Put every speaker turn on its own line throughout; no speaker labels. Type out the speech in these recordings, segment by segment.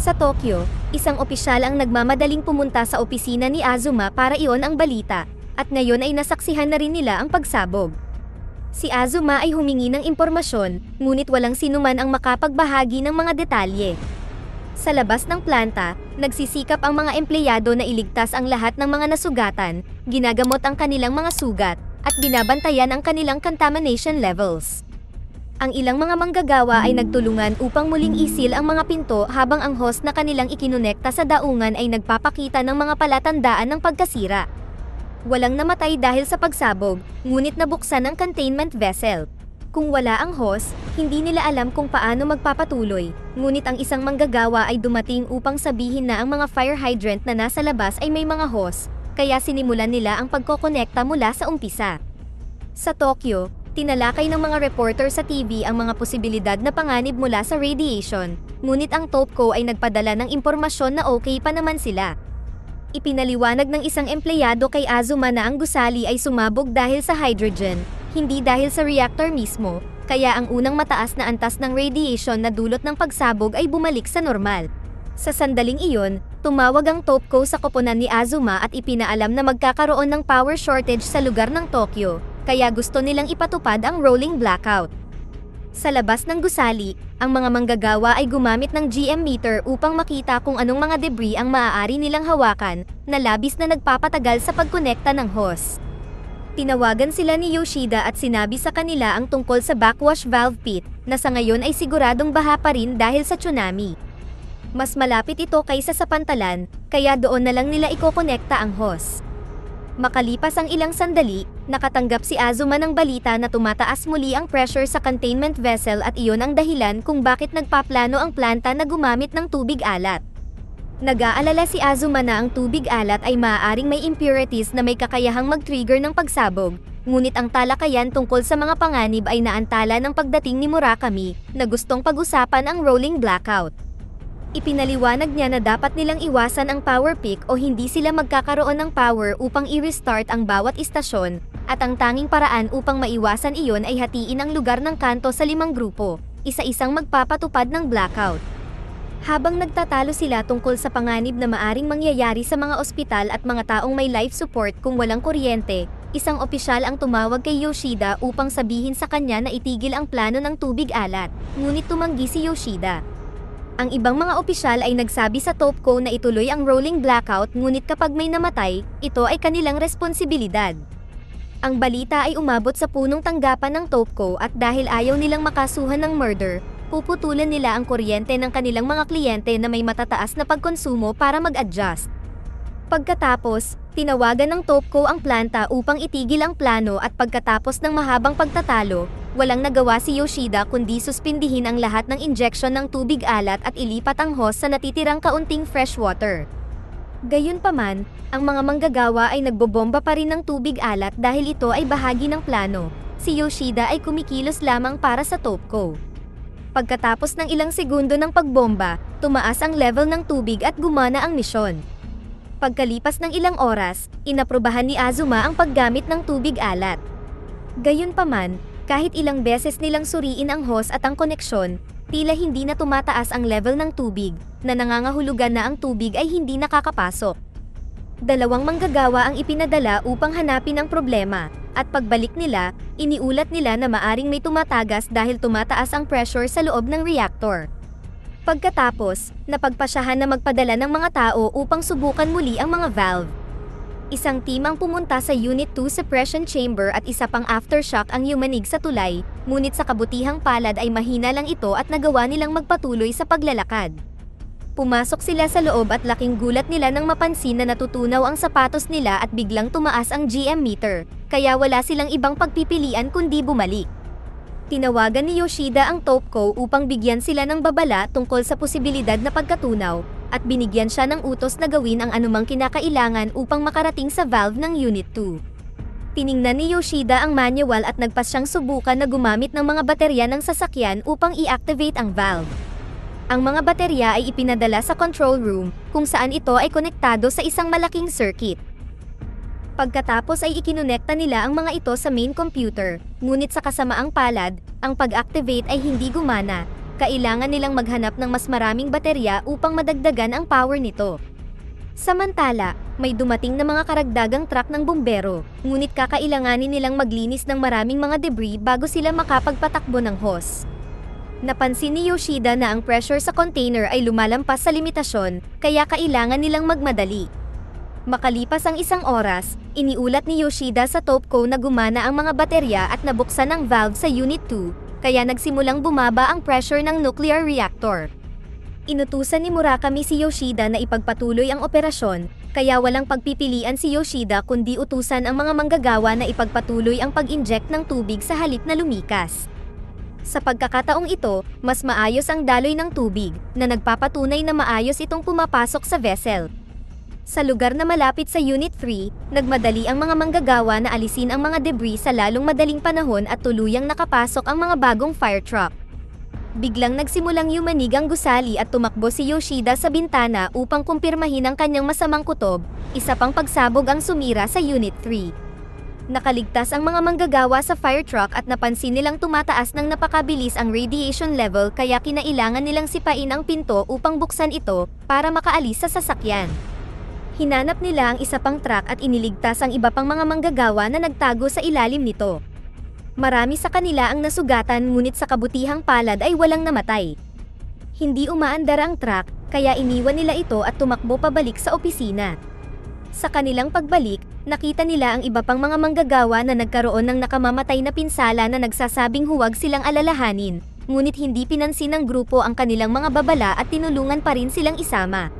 Sa Tokyo, isang opisyal ang nagmamadaling pumunta sa opisina ni Azuma para iyon ang balita, at ngayon ay nasaksihan na rin nila ang pagsabog. Si Azuma ay humingi ng impormasyon, ngunit walang sinuman ang makapagbahagi ng mga detalye. Sa labas ng planta, nagsisikap ang mga empleyado na iligtas ang lahat ng mga nasugatan, ginagamot ang kanilang mga sugat, at binabantayan ang kanilang contamination levels. Ang ilang mga manggagawa ay nagtulungan upang muling isil ang mga pinto habang ang host na kanilang ikinonekta sa daungan ay nagpapakita ng mga palatandaan ng pagkasira. Walang namatay dahil sa pagsabog, ngunit nabuksan ang containment vessel. Kung wala ang host, hindi nila alam kung paano magpapatuloy, ngunit ang isang manggagawa ay dumating upang sabihin na ang mga fire hydrant na nasa labas ay may mga hose, kaya sinimulan nila ang pagkokonekta mula sa umpisa. Sa Tokyo, tinalakay ng mga reporter sa TV ang mga posibilidad na panganib mula sa radiation, ngunit ang Topco ay nagpadala ng impormasyon na okay pa naman sila. Ipinaliwanag ng isang empleyado kay Azuma na ang gusali ay sumabog dahil sa hydrogen, hindi dahil sa reactor mismo, kaya ang unang mataas na antas ng radiation na dulot ng pagsabog ay bumalik sa normal. Sa sandaling iyon, tumawag ang Topco sa koponan ni Azuma at ipinaalam na magkakaroon ng power shortage sa lugar ng Tokyo, kaya gusto nilang ipatupad ang rolling blackout. Sa labas ng gusali, ang mga manggagawa ay gumamit ng GM meter upang makita kung anong mga debris ang maaari nilang hawakan, na labis na nagpapatagal sa pagkonekta ng hose. Tinawagan sila ni Yoshida at sinabi sa kanila ang tungkol sa backwash valve pit, na sa ngayon ay siguradong baha pa rin dahil sa tsunami. Mas malapit ito kaysa sa pantalan, kaya doon na lang nila ikokonekta ang hose. Makalipas ang ilang sandali, nakatanggap si Azuma ng balita na tumataas muli ang pressure sa containment vessel at iyon ang dahilan kung bakit nagpaplano ang planta na gumamit ng tubig alat. Nag-aalala si Azuma na ang tubig alat ay maaaring may impurities na may kakayahang mag-trigger ng pagsabog, ngunit ang talakayan tungkol sa mga panganib ay naantala ng pagdating ni Murakami, na gustong pag-usapan ang rolling blackout. Ipinaliwanag niya na dapat nilang iwasan ang power peak o hindi sila magkakaroon ng power upang i-restart ang bawat istasyon, at ang tanging paraan upang maiwasan iyon ay hatiin ang lugar ng kanto sa limang grupo, isa-isang magpapatupad ng blackout. Habang nagtatalo sila tungkol sa panganib na maaring mangyayari sa mga ospital at mga taong may life support kung walang kuryente, isang opisyal ang tumawag kay Yoshida upang sabihin sa kanya na itigil ang plano ng tubig alat, ngunit tumanggi si Yoshida. Ang ibang mga opisyal ay nagsabi sa Topco na ituloy ang rolling blackout ngunit kapag may namatay, ito ay kanilang responsibilidad. Ang balita ay umabot sa punong tanggapan ng Topco at dahil ayaw nilang makasuhan ng murder, puputulan nila ang kuryente ng kanilang mga kliyente na may matataas na pagkonsumo para mag-adjust. Pagkatapos, tinawagan ng Topco ang planta upang itigil ang plano at pagkatapos ng mahabang pagtatalo, walang nagawa si Yoshida kundi suspindihin ang lahat ng injection ng tubig alat at ilipat ang hose sa natitirang kaunting fresh water. Gayunpaman, ang mga manggagawa ay nagbobomba pa rin ng tubig alat dahil ito ay bahagi ng plano. Si Yoshida ay kumikilos lamang para sa Topco. Pagkatapos ng ilang segundo ng pagbomba, tumaas ang level ng tubig at gumana ang misyon. Pagkalipas ng ilang oras, inaprubahan ni Azuma ang paggamit ng tubig alat. Gayunpaman, kahit ilang beses nilang suriin ang hose at ang koneksyon, tila hindi na tumataas ang level ng tubig, na nangangahulugan na ang tubig ay hindi nakakapasok. Dalawang manggagawa ang ipinadala upang hanapin ang problema, at pagbalik nila, iniulat nila na maaring may tumatagas dahil tumataas ang pressure sa loob ng reactor. Pagkatapos, napagpasyahan na magpadala ng mga tao upang subukan muli ang mga valve. Isang team ang pumunta sa Unit 2 Suppression Chamber at isa pang aftershock ang yumanig sa tulay, ngunit sa kabutihang palad ay mahina lang ito at nagawa nilang magpatuloy sa paglalakad. Pumasok sila sa loob at laking gulat nila nang mapansin na natutunaw ang sapatos nila at biglang tumaas ang GM meter, kaya wala silang ibang pagpipilian kundi bumalik. Tinawagan ni Yoshida ang Topco upang bigyan sila ng babala tungkol sa posibilidad na pagkatunaw, at binigyan siya ng utos na gawin ang anumang kinakailangan upang makarating sa valve ng Unit 2. Tiningnan ni Yoshida ang manual at nagpas siyang subukan na gumamit ng mga baterya ng sasakyan upang i-activate ang valve. Ang mga baterya ay ipinadala sa control room, kung saan ito ay konektado sa isang malaking circuit. Pagkatapos ay ikinonekta nila ang mga ito sa main computer, ngunit sa kasamaang palad, ang pag-activate ay hindi gumana, kailangan nilang maghanap ng mas maraming baterya upang madagdagan ang power nito. Samantala, may dumating na mga karagdagang truck ng bumbero, ngunit kakailanganin nilang maglinis ng maraming mga debris bago sila makapagpatakbo ng hose. Napansin ni Yoshida na ang pressure sa container ay lumalampas sa limitasyon, kaya kailangan nilang magmadali. Makalipas ang isang oras, iniulat ni Yoshida sa Topco na gumana ang mga baterya at nabuksan ang valve sa Unit 2, kaya nagsimulang bumaba ang pressure ng nuclear reactor. Inutusan ni Murakami si Yoshida na ipagpatuloy ang operasyon, kaya walang pagpipilian si Yoshida kundi utusan ang mga manggagawa na ipagpatuloy ang pag-inject ng tubig sa halip na lumikas. Sa pagkakataong ito, mas maayos ang daloy ng tubig, na nagpapatunay na maayos itong pumapasok sa vessel. Sa lugar na malapit sa Unit 3, nagmadali ang mga manggagawa na alisin ang mga debris sa lalong madaling panahon at tuluyang nakapasok ang mga bagong fire truck. Biglang nagsimulang yumanig ang gusali at tumakbo si Yoshida sa bintana upang kumpirmahin ang kanyang masamang kutob, isa pang pagsabog ang sumira sa Unit 3. Nakaligtas ang mga manggagawa sa fire truck at napansin nilang tumataas ng napakabilis ang radiation level kaya kinailangan nilang sipain ang pinto upang buksan ito para makaalis sa sasakyan. Hinanap nila ang isa pang truck at iniligtas ang iba pang mga manggagawa na nagtago sa ilalim nito. Marami sa kanila ang nasugatan ngunit sa kabutihang palad ay walang namatay. Hindi umaandar ang truck, kaya iniwan nila ito at tumakbo pabalik sa opisina. Sa kanilang pagbalik, nakita nila ang iba pang mga manggagawa na nagkaroon ng nakamamatay na pinsala na nagsasabing huwag silang alalahanin, ngunit hindi pinansin ng grupo ang kanilang mga babala at tinulungan pa rin silang isama.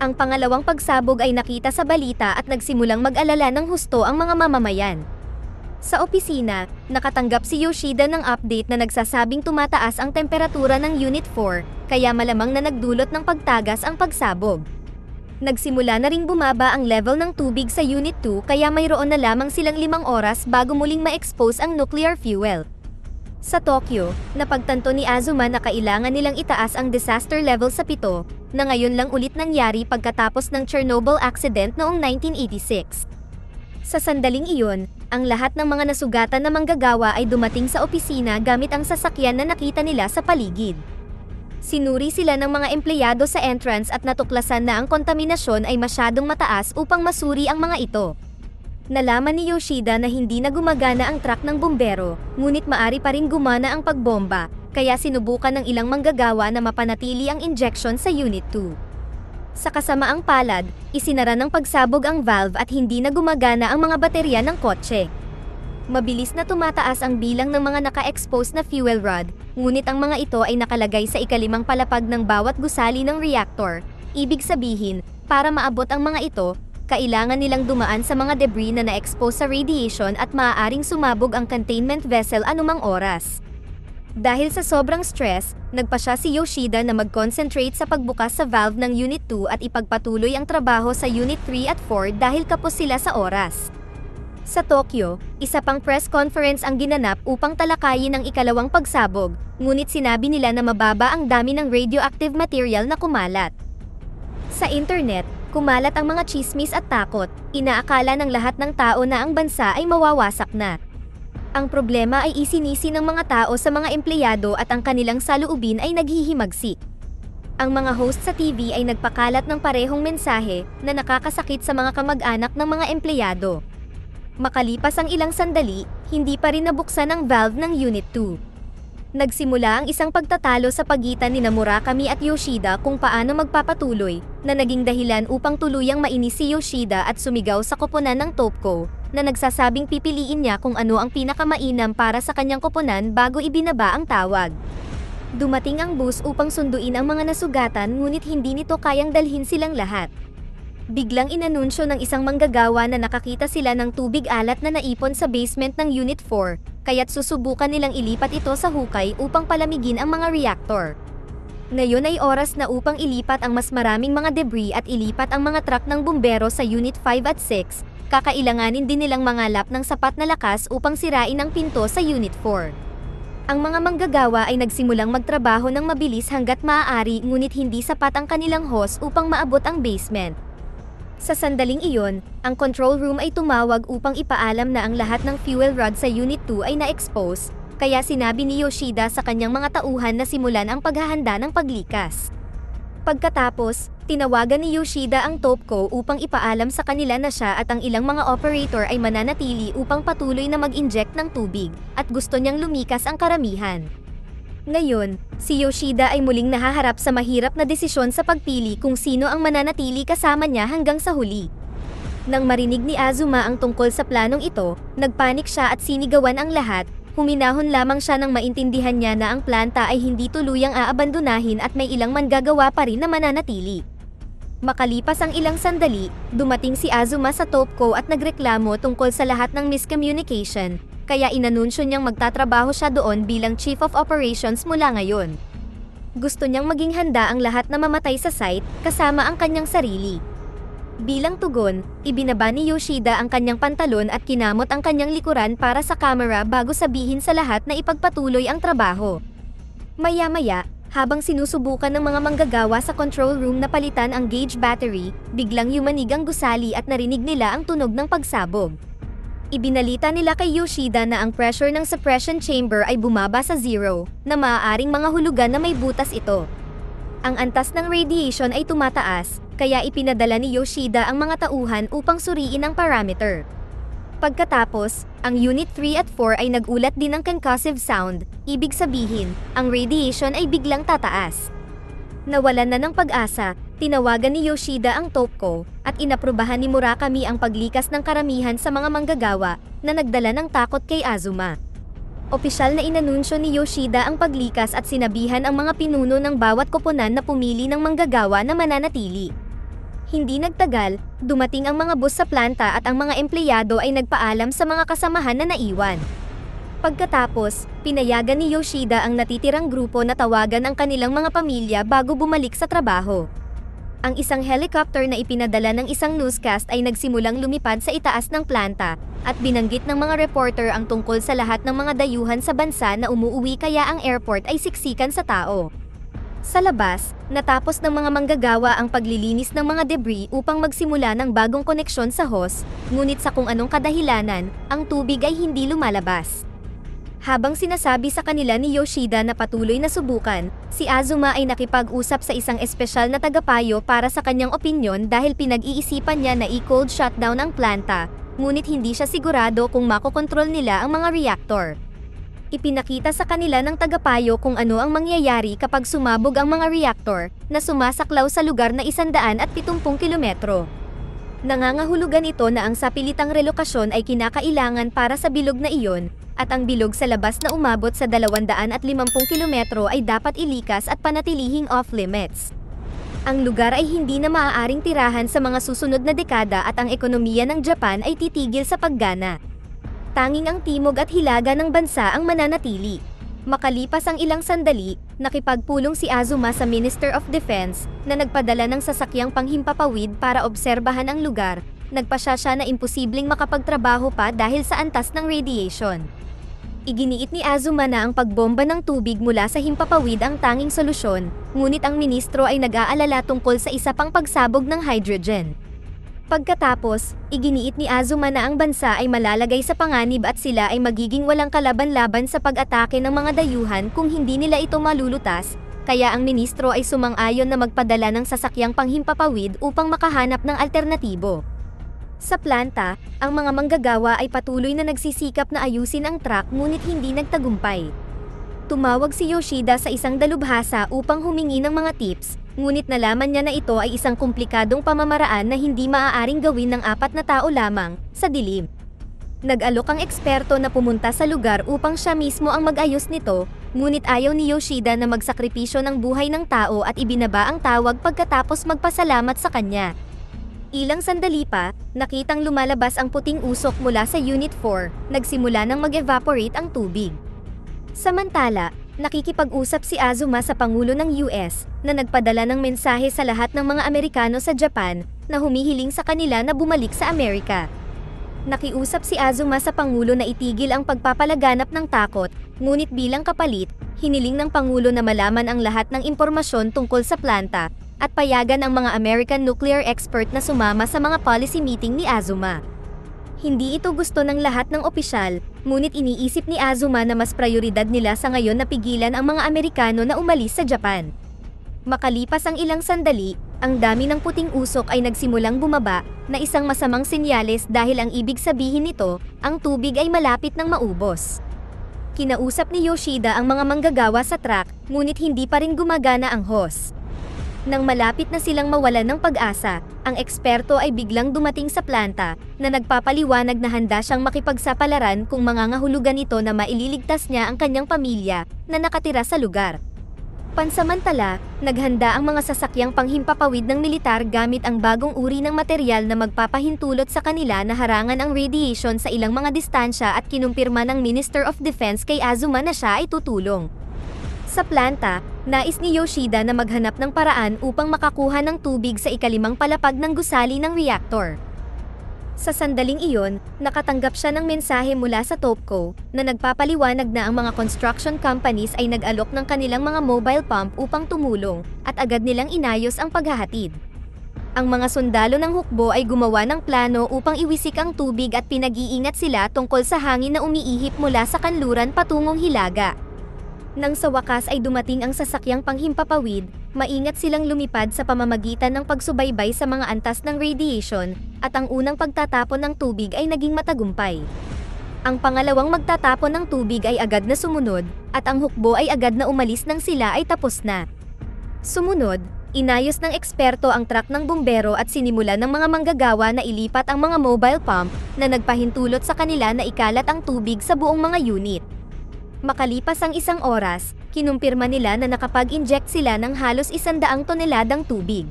Ang pangalawang pagsabog ay nakita sa balita at nagsimulang mag-alala ng husto ang mga mamamayan. Sa opisina, nakatanggap si Yoshida ng update na nagsasabing tumataas ang temperatura ng Unit 4, kaya malamang na nagdulot ng pagtagas ang pagsabog. Nagsimula na ring bumaba ang level ng tubig sa Unit 2 kaya mayroon na lamang silang limang oras bago muling ma-expose ang nuclear fuel. Sa Tokyo, napagtanto ni Azuma na kailangan nilang itaas ang disaster level sa pito, na ngayon lang ulit nangyari pagkatapos ng Chernobyl accident noong 1986. Sa sandaling iyon, ang lahat ng mga nasugatan na manggagawa ay dumating sa opisina gamit ang sasakyan na nakita nila sa paligid. Sinuri sila ng mga empleyado sa entrance at natuklasan na ang kontaminasyon ay masyadong mataas upang masuri ang mga ito. Nalaman ni Yoshida na hindi na gumagana ang truck ng bumbero, ngunit maari pa rin gumana ang pagbomba, kaya sinubukan ng ilang manggagawa na mapanatili ang injection sa Unit 2. Sa kasamaang palad, isinara ng pagsabog ang valve at hindi na gumagana ang mga baterya ng kotse. Mabilis na tumataas ang bilang ng mga naka-expose na fuel rod, ngunit ang mga ito ay nakalagay sa ikalimang palapag ng bawat gusali ng reactor. Ibig sabihin, para maabot ang mga ito, kailangan nilang dumaan sa mga debris na na-expose sa radiation at maaaring sumabog ang containment vessel anumang oras. Dahil sa sobrang stress, nagpa siya si Yoshida na mag-concentrate sa pagbukas sa valve ng Unit 2 at ipagpatuloy ang trabaho sa Unit 3 at 4 dahil kapos sila sa oras. Sa Tokyo, isa pang press conference ang ginanap upang talakayin ang ikalawang pagsabog, ngunit sinabi nila na mababa ang dami ng radioactive material na kumalat. Sa internet, kumalat ang mga chismis at takot, inaakala ng lahat ng tao na ang bansa ay mawawasak na. Ang problema ay isinisi ng mga tao sa mga empleyado at ang kanilang saluubin ay naghihimagsik. Ang mga host sa TV ay nagpakalat ng parehong mensahe na nakakasakit sa mga kamag-anak ng mga empleyado. Makalipas ang ilang sandali, hindi pa rin nabuksan ang valve ng Unit 2. Nagsimula ang isang pagtatalo sa pagitan ni Murakami at Yoshida kung paano magpapatuloy, na naging dahilan upang tuluyang mainis si Yoshida at sumigaw sa koponan ng Topco, na nagsasabing pipiliin niya kung ano ang pinakamainam para sa kanyang koponan bago ibinaba ang tawag. Dumating ang bus upang sunduin ang mga nasugatan ngunit hindi nito kayang dalhin silang lahat. Biglang inanunsyo ng isang manggagawa na nakakita sila ng tubig alat na naipon sa basement ng Unit 4, kaya't susubukan nilang ilipat ito sa hukay upang palamigin ang mga reactor. Ngayon ay oras na upang ilipat ang mas maraming mga debris at ilipat ang mga truck ng bumbero sa Unit 5 at 6, kakailanganin din nilang mangalap ng sapat na lakas upang sirain ang pinto sa Unit 4. Ang mga manggagawa ay nagsimulang magtrabaho ng mabilis hanggat maaari ngunit hindi sapat ang kanilang hose upang maabot ang basement. Sa sandaling iyon, ang control room ay tumawag upang ipaalam na ang lahat ng fuel rod sa Unit 2 ay na-expose, kaya sinabi ni Yoshida sa kanyang mga tauhan na simulan ang paghahanda ng paglikas. Pagkatapos, tinawagan ni Yoshida ang Topco upang ipaalam sa kanila na siya at ang ilang mga operator ay mananatili upang patuloy na mag-inject ng tubig, at gusto niyang lumikas ang karamihan. Ngayon, si Yoshida ay muling nahaharap sa mahirap na desisyon sa pagpili kung sino ang mananatili kasama niya hanggang sa huli. Nang marinig ni Azuma ang tungkol sa planong ito, nagpanik siya at sinigawan ang lahat, huminahon lamang siya nang maintindihan niya na ang planta ay hindi tuluyang aabandonahin at may ilang manggagawa pa rin na mananatili. Makalipas ang ilang sandali, dumating si Azuma sa Topco at nagreklamo tungkol sa lahat ng miscommunication, kaya inanunsyo niyang magtatrabaho siya doon bilang Chief of Operations mula ngayon. Gusto niyang maging handa ang lahat na mamatay sa site, kasama ang kanyang sarili. Bilang tugon, ibinaba ni Yoshida ang kanyang pantalon at kinamot ang kanyang likuran para sa camera bago sabihin sa lahat na ipagpatuloy ang trabaho. Maya-maya, habang sinusubukan ng mga manggagawa sa control room na palitan ang gauge battery, biglang yumanig ang gusali at narinig nila ang tunog ng pagsabog. Ibinalita nila kay Yoshida na ang pressure ng suppression chamber ay bumaba sa zero, na maaaring mga hulugan na may butas ito. Ang antas ng radiation ay tumataas, kaya ipinadala ni Yoshida ang mga tauhan upang suriin ang parameter. Pagkatapos, ang Unit 3 at 4 ay nagulat din ng concussive sound, ibig sabihin, ang radiation ay biglang tataas. Nawalan na ng pag-asa, tinawagan ni Yoshida ang Topco, at inaprubahan ni Murakami ang paglikas ng karamihan sa mga manggagawa, na nagdala ng takot kay Azuma. Opisyal na inanunsyo ni Yoshida ang paglikas at sinabihan ang mga pinuno ng bawat koponan na pumili ng manggagawa na mananatili. Hindi nagtagal, dumating ang mga bus sa planta at ang mga empleyado ay nagpaalam sa mga kasamahan na naiwan. Pagkatapos, pinayagan ni Yoshida ang natitirang grupo na tawagan ang kanilang mga pamilya bago bumalik sa trabaho. Ang isang helicopter na ipinadala ng isang newscast ay nagsimulang lumipad sa itaas ng planta, at binanggit ng mga reporter ang tungkol sa lahat ng mga dayuhan sa bansa na umuuwi kaya ang airport ay siksikan sa tao. Sa labas, natapos ng mga manggagawa ang paglilinis ng mga debris upang magsimula ng bagong koneksyon sa hose, ngunit sa kung anong kadahilanan, ang tubig ay hindi lumalabas. Habang sinasabi sa kanila ni Yoshida na patuloy na subukan, si Azuma ay nakipag-usap sa isang espesyal na tagapayo para sa kanyang opinyon dahil pinag-iisipan niya na i-cold shutdown ang planta, ngunit hindi siya sigurado kung makokontrol nila ang mga reactor. Ipinakita sa kanila ng tagapayo kung ano ang mangyayari kapag sumabog ang mga reactor na sumasaklaw sa lugar na 170 kilometro. Nangangahulugan ito na ang sapilitang relokasyon ay kinakailangan para sa bilog na iyon, at ang bilog sa labas na umabot sa 250 kilometro ay dapat ilikas at panatilihing off-limits. Ang lugar ay hindi na maaaring tirahan sa mga susunod na dekada at ang ekonomiya ng Japan ay titigil sa paggana. Tanging ang timog at hilaga ng bansa ang mananatili. Makalipas ang ilang sandali, nakipagpulong si Azuma sa Minister of Defense na nagpadala ng sasakyang panghimpapawid para obserbahan ang lugar. Nagpasya siya na imposibleng makapagtrabaho pa dahil sa antas ng radiation. Iginiit ni Azuma na ang pagbomba ng tubig mula sa himpapawid ang tanging solusyon, ngunit ang ministro ay nag-aalala tungkol sa isa pang pagsabog ng hydrogen. Pagkatapos, iginiit ni Azuma na ang bansa ay malalagay sa panganib at sila ay magiging walang kalaban-laban sa pag-atake ng mga dayuhan kung hindi nila ito malulutas, kaya ang ministro ay sumang-ayon na magpadala ng sasakyang panghimpapawid upang makahanap ng alternatibo. Sa planta, ang mga manggagawa ay patuloy na nagsisikap na ayusin ang truck ngunit hindi nagtagumpay. Tumawag si Yoshida sa isang dalubhasa upang humingi ng mga tips, ngunit nalaman niya na ito ay isang komplikadong pamamaraan na hindi maaaring gawin ng apat na tao lamang, sa dilim. Nag-alok ang eksperto na pumunta sa lugar upang siya mismo ang mag-ayos nito, ngunit ayaw ni Yoshida na magsakripisyo ng buhay ng tao at ibinaba ang tawag pagkatapos magpasalamat sa kanya. Ilang sandali pa, nakitang lumalabas ang puting usok mula sa Unit 4, nagsimula nang mag-evaporate ang tubig. Samantala, nakikipag-usap si Azuma sa Pangulo ng US na nagpadala ng mensahe sa lahat ng mga Amerikano sa Japan na humihiling sa kanila na bumalik sa Amerika. Nakiusap si Azuma sa Pangulo na itigil ang pagpapalaganap ng takot, ngunit bilang kapalit, hiniling ng Pangulo na malaman ang lahat ng impormasyon tungkol sa planta at payagan ang mga American nuclear expert na sumama sa mga policy meeting ni Azuma. Hindi ito gusto ng lahat ng opisyal, ngunit iniisip ni Azuma na mas prioridad nila sa ngayon na pigilan ang mga Amerikano na umalis sa Japan. Makalipas ang ilang sandali, ang dami ng puting usok ay nagsimulang bumaba, na isang masamang senyales dahil ang ibig sabihin nito, ang tubig ay malapit ng maubos. Kinausap ni Yoshida ang mga manggagawa sa truck, ngunit hindi pa rin gumagana ang hose. Nang malapit na silang mawalan ng pag-asa, ang eksperto ay biglang dumating sa planta, na nagpapaliwanag na handa siyang makipagsapalaran kung mangangahulugan ito na maililigtas niya ang kanyang pamilya, na nakatira sa lugar. Pansamantala, naghanda ang mga sasakyang panghimpapawid ng militar gamit ang bagong uri ng material na magpapahintulot sa kanila na harangan ang radiation sa ilang mga distansya at kinumpirma ng Minister of Defense kay Azuma na siya ay tutulong. Sa planta, nais ni Yoshida na maghanap ng paraan upang makakuha ng tubig sa ikalimang palapag ng gusali ng reactor. Sa sandaling iyon, nakatanggap siya ng mensahe mula sa Topco na nagpapaliwanag na ang mga construction companies ay nag-alok ng kanilang mga mobile pump upang tumulong at agad nilang inayos ang paghahatid. Ang mga sundalo ng hukbo ay gumawa ng plano upang iwisik ang tubig at pinag-iingat sila tungkol sa hangin na umiihip mula sa kanluran patungong Hilaga. Nang sa wakas ay dumating ang sasakyang panghimpapawid, maingat silang lumipad sa pamamagitan ng pagsubaybay sa mga antas ng radiation, at ang unang pagtatapon ng tubig ay naging matagumpay. Ang pangalawang magtatapon ng tubig ay agad na sumunod, at ang hukbo ay agad na umalis nang sila ay tapos na. Sumunod, inayos ng eksperto ang truck ng bumbero at sinimula ng mga manggagawa na ilipat ang mga mobile pump na nagpahintulot sa kanila na ikalat ang tubig sa buong mga unit. Makalipas ang isang oras, kinumpirma nila na nakapag-inject sila ng halos isandaang toneladang tubig.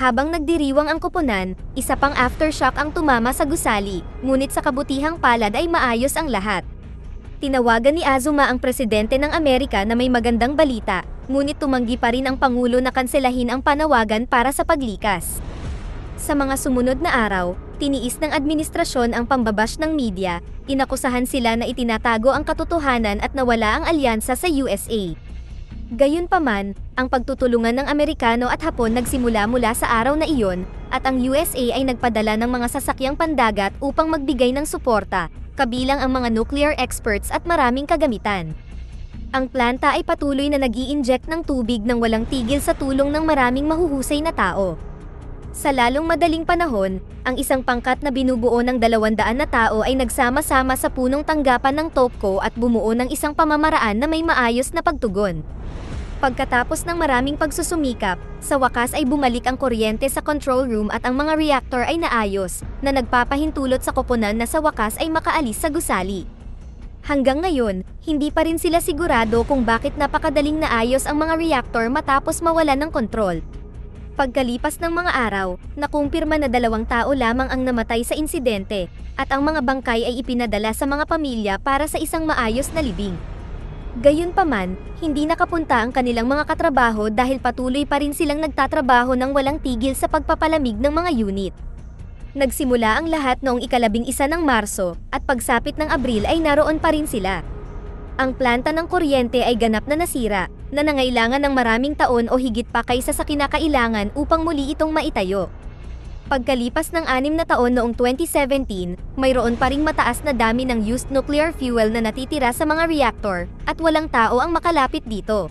Habang nagdiriwang ang koponan, isa pang aftershock ang tumama sa gusali, ngunit sa kabutihang palad ay maayos ang lahat. Tinawagan ni Azuma ang presidente ng Amerika na may magandang balita, ngunit tumanggi pa rin ang Pangulo na kanselahin ang panawagan para sa paglikas. Sa mga sumunod na araw, tiniis ng administrasyon ang pambabash ng media, inakusahan sila na itinatago ang katotohanan at nawala ang alyansa sa USA. Gayunpaman, ang pagtutulungan ng Amerikano at Hapon nagsimula mula sa araw na iyon, at ang USA ay nagpadala ng mga sasakyang pandagat upang magbigay ng suporta, kabilang ang mga nuclear experts at maraming kagamitan. Ang planta ay patuloy na nag inject ng tubig ng walang tigil sa tulong ng maraming mahuhusay na tao. Sa lalong madaling panahon, ang isang pangkat na binubuo ng 200 na tao ay nagsama-sama sa punong tanggapan ng Topco at bumuo ng isang pamamaraan na may maayos na pagtugon. Pagkatapos ng maraming pagsusumikap, sa wakas ay bumalik ang kuryente sa control room at ang mga reactor ay naayos, na nagpapahintulot sa koponan na sa wakas ay makaalis sa gusali. Hanggang ngayon, hindi pa rin sila sigurado kung bakit napakadaling naayos ang mga reactor matapos mawalan ng kontrol, Pagkalipas ng mga araw, nakumpirma na dalawang tao lamang ang namatay sa insidente, at ang mga bangkay ay ipinadala sa mga pamilya para sa isang maayos na libing. Gayunpaman, hindi nakapunta ang kanilang mga katrabaho dahil patuloy pa rin silang nagtatrabaho ng walang tigil sa pagpapalamig ng mga unit. Nagsimula ang lahat noong ikalabing isa ng Marso, at pagsapit ng Abril ay naroon pa rin sila. Ang planta ng kuryente ay ganap na nasira, na nangailangan ng maraming taon o higit pa kaysa sa kinakailangan upang muli itong maitayo. Pagkalipas ng anim na taon noong 2017, mayroon pa ring mataas na dami ng used nuclear fuel na natitira sa mga reactor, at walang tao ang makalapit dito.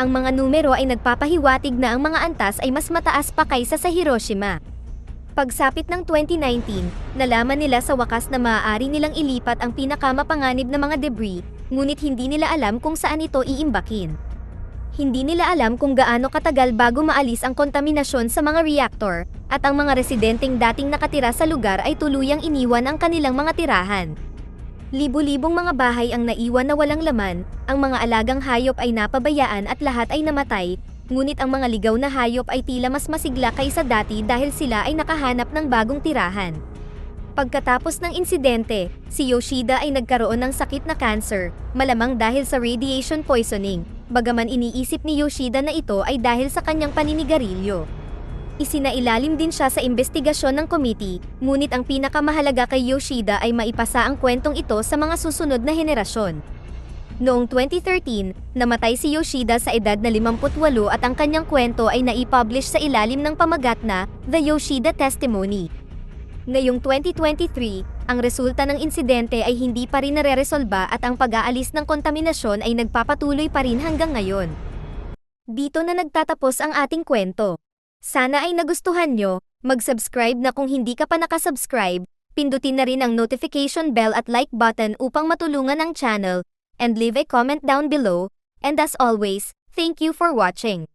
Ang mga numero ay nagpapahiwatig na ang mga antas ay mas mataas pa kaysa sa Hiroshima. Pagsapit ng 2019, nalaman nila sa wakas na maaari nilang ilipat ang pinakamapanganib na mga debris, ngunit hindi nila alam kung saan ito iimbakin. Hindi nila alam kung gaano katagal bago maalis ang kontaminasyon sa mga reactor, at ang mga residenteng dating nakatira sa lugar ay tuluyang iniwan ang kanilang mga tirahan. Libo-libong mga bahay ang naiwan na walang laman, ang mga alagang hayop ay napabayaan at lahat ay namatay, ngunit ang mga ligaw na hayop ay tila mas masigla kaysa dati dahil sila ay nakahanap ng bagong tirahan. Pagkatapos ng insidente, si Yoshida ay nagkaroon ng sakit na cancer, malamang dahil sa radiation poisoning, bagaman iniisip ni Yoshida na ito ay dahil sa kanyang paninigarilyo. Isinailalim din siya sa investigasyon ng committee, ngunit ang pinakamahalaga kay Yoshida ay maipasa ang kwentong ito sa mga susunod na henerasyon. Noong 2013, namatay si Yoshida sa edad na 58 at ang kanyang kwento ay naipublish sa ilalim ng pamagat na The Yoshida Testimony. Ngayong 2023, ang resulta ng insidente ay hindi pa rin nare-resolba at ang pag-aalis ng kontaminasyon ay nagpapatuloy pa rin hanggang ngayon. Dito na nagtatapos ang ating kwento. Sana ay nagustuhan nyo, mag-subscribe na kung hindi ka pa nakasubscribe, pindutin na rin ang notification bell at like button upang matulungan ang channel, and leave a comment down below, and as always, thank you for watching.